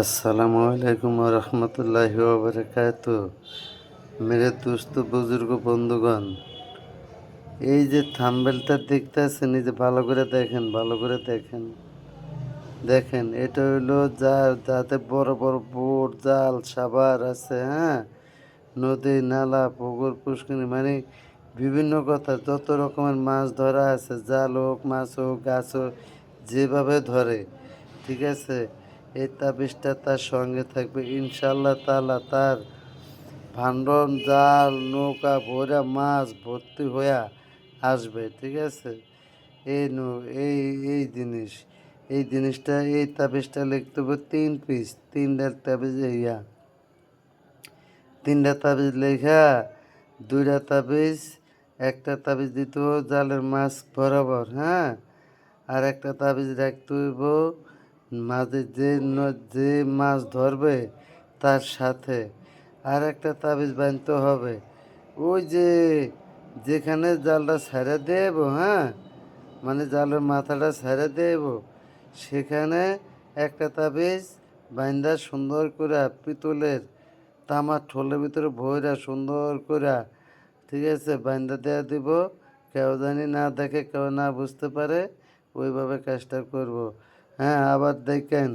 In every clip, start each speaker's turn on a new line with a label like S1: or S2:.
S1: আসসালামু আলাইকুম রহমতুল্লাহ বরকাত মেরে দুস্থ বুজুর্গ বন্ধুগণ, এই যে থাম্বেলটা দেখতে আছেন, এই যে ভালো করে দেখেন, ভালো করে দেখেন। দেখেন, এটা হইল যা, যাতে বড় বড় বোট, জাল, সাবার আছে হ্যাঁ? নদী, নালা, পুকুর, পুষ্করিণী মানে বিভিন্ন কথা, যত রকমের মাছ ধরা আছে, জাল হোক, মাছ হোক, গাছ হোক, যেভাবে ধরে, ঠিক আছে? এই তাবিজটা তার সঙ্গে থাকবে। ইনশাল্লাহ তালা তার ভান্ডন, জাল, নৌকা ভরা মাছ ভর্তি হইয়া আসবে, ঠিক আছে? এই নৌ, এই এই জিনিস, এই জিনিসটা, এই তাবিজটা লিখতে হবে তিন পিস, তিনটা তাবিজ ইয়া। তিনটা তাবিজ লেখা, দুইটা তাবিজ, একটা তাবিজ দিতে জালের মাছ বরাবর হ্যাঁ? আর একটা তাবিজ রাখতে হইব মাঝে যে যে মাছ ধরবে তার সাথে আর একটা তাবিজ বানতে হবে। ওই যে যেখানে জালটা ছেড়ে দেব হ্যাঁ? মানে জালের মাথাটা ছেড়ে দেব, সেখানে একটা তাবিজ বাইন্দা সুন্দর করে পিতলের তামার ঠোলের ভিতরে ভইরা সুন্দর করে, ঠিক আছে বাইন্দা দেওয়া দিব। কেউ জানি না দেখে, কেউ না বুঝতে পারে, ওইভাবে কাজটা করব। হ্যাঁ আবার দেখেন,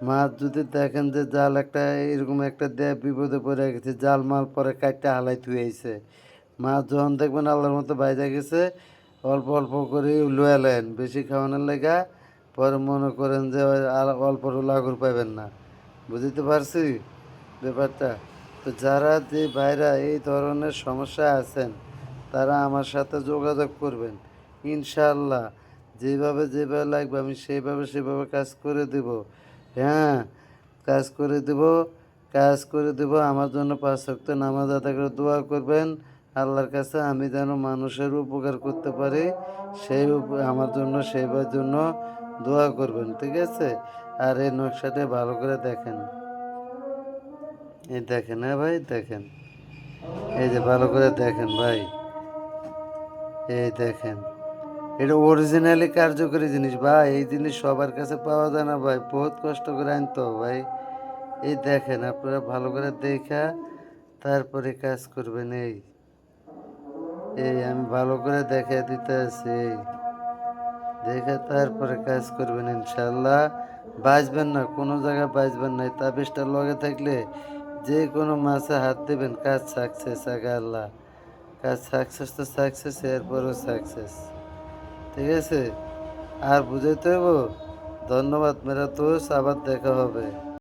S1: মাছ যদি দেখেন যে জাল একটা, এরকম একটা দেয় বিপদে পড়ে গেছে, জাল মাল পরে কাটতে হালাই থুয়েছে মাছ যখন দেখবেন আল্লাহর মতো বাইরে গেছে, অল্প অল্প করে লুয়ালেন বেশি খাওয়ানোর লেগা, পরে মনে করেন যে অল্প লাগুর পাবেন না। বুঝতে পারছি ব্যাপারটা? তো যারা যে ভাইরা এই ধরনের সমস্যা আছেন, তারা আমার সাথে যোগাযোগ করবেন ইনশাল্লাহ যেভাবে যেভাবে লাগবে আমি সেইভাবে সেভাবে কাজ করে দেব। হ্যাঁ কাজ করে দেব, কাজ করে দেব। আমার জন্য পাঁচ শক্ত নামাজ আদা করে দোয়া করবেন। আল্লাহর কাছে আমি যেন মানুষের উপকার করতে পারি, সেই আমার জন্য সেইবার জন্য দোয়া করবেন, ঠিক আছে? আর এই নকশাটা ভালো করে দেখেন। এই দেখেন হ্যাঁ ভাই, দেখেন। এই যে ভালো করে দেখেন ভাই। এই দেখেন। এটা অরিজিনালি কার্যকরী জিনিস, ভাই। এই জিনিস সবার কাছে পাওয়া যায় না, ভাই। বহুত কষ্ট করে আনতে ভাই। এই দেখেন, আপনারা ভালো করে দেখা, তারপরে কাজ করবেন, এই। এই, আমি ভালো করে দেখে দিতে আছি দেখে, তারপরে কাজ করবেন ইনশাল্লাহ বাঁচবেন না, কোনো জায়গায় বাঁচবেন না। তাবিজটা লগে থাকলে যে কোনো মাছে হাত দেবেন, কাজ সাকসেস আগে আল্লাহ। কাজ সাকসেস তো সাকসেস এরপরও সাকসেস ঠিক আছে। আর বুঝাইতে হইব ধন্যবাদ মেরা তো আবার দেখা হবে।